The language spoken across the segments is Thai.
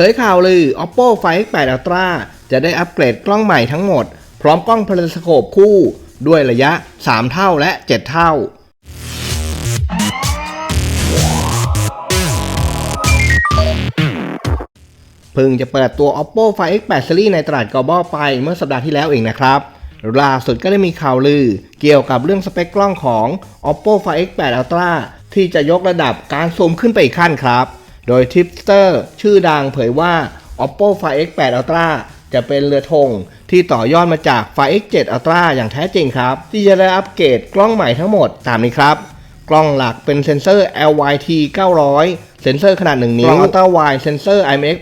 ผยข่าวลือ Oppo Find X8 Ultra จะได้อัปเกรดกล้องใหม่ทั้งหมด พร้อมกล้องพาราสโคปคู่ ด้วยระยะ 3 เท่าและ 7 เท่า เพิ่งจะเปิดตัว Oppo Find X8 Series ในตลาด global ไปเมื่อสัปดาห์ที่แล้วเองนะครับ ล่าสุดก็ได้มีข่าวลือ เกี่ยวกับเรื่องสเปคกล้องของ Oppo Find X8 Ultra ที่จะยกระดับการซูมขึ้นไปอีกขั้นครับ โดยทิปสเตอร์ชื่อดังเผยว่า Oppo Find X8 Ultra จะเป็นเรือธงที่ต่อยอดมาจาก Find X7 Ultra อย่างแท้จริงครับ ที่จะได้อัปเกรดกล้องใหม่ทั้งหมดตามนี้ครับ กล้องหลักเป็นเซ็นเซอร์ LYT 900 เซ็นเซอร์ขนาด 1 นิ้วกล้องอัลตร้าไวด์เซ็นเซอร์ IMX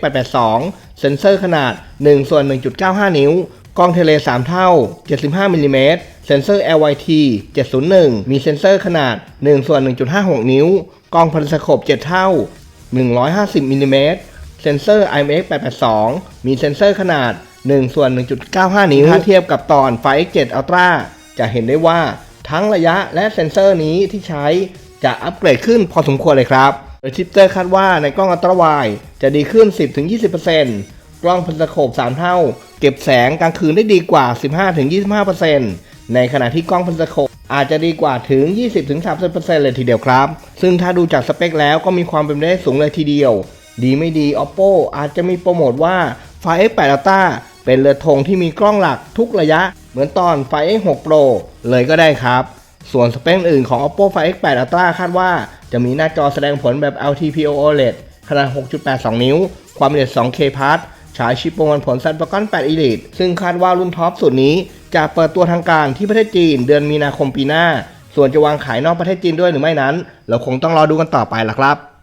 882 เซ็นเซอร์ขนาด1ส่วน1.95 นิ้ว กล้องเทเล 3 เท่า 75มิลลิเมตรเซ็นเซอร์ LYT 701 มีเซ็นเซอร์ขนาด1ส่วน1.56 นิ้ว กล้องพาราสโคป 7 เท่า 150มิลลิเมตรเซนเซอร์ IMX 882 มีเซนเซอร์ขนาด 1 ส่วน 1.95 นิ้วถ้าเทียบกับตอน Find X7 Ultra จะเห็นได้ว่าทั้งระยะและเซนเซอร์นี้ที่ใช้จะอัปเกรดขึ้นพอสมควรเลยครับ โดยชิปเตอร์คาดว่าในกล้องอัลตราไวจะดีขึ้น 10-20%กล้องพันธโคบ 3 เท่า เก็บแสงกลางคืนได้ดีกว่า 15-25%ในขณะที่กล้องพันธโคบ อาจจะดีกว่าถึง 20-30%เลยทีเดียวครับ ซึ่งถ้าดูจากสเปคแล้วก็มีความเป็นไปได้สูงเลยทีเดียว ดีไม่ดี Oppo อาจจะมีโปรโมทว่า Find X8 Ultra เป็นเรือธงที่มีกล้องหลักทุกระยะ เหมือนตอน Find X6 Pro เลยก็ได้ครับ ส่วนสเปคอื่นของ Oppo Find X8 Ultra คาดว่า จะมีหน้าจอแสดงผลแบบ LTPO OLED ขนาด 6.82 นิ้ว ความละเอียด 2K Plus ฉา ยชิปประมวลผลซันปรากอน8 Elite ซึ่งคาดว่ารุ่นท็อปสุดนี้จะเปิดตัวทางการที่ประเทศจีนเดือนมีนาคมปีหน้า ส่วนจะวางขายนอกประเทศจีนด้วยหรือไม่นั้น เราคงต้องรอดูกันต่อไปล่ะครับ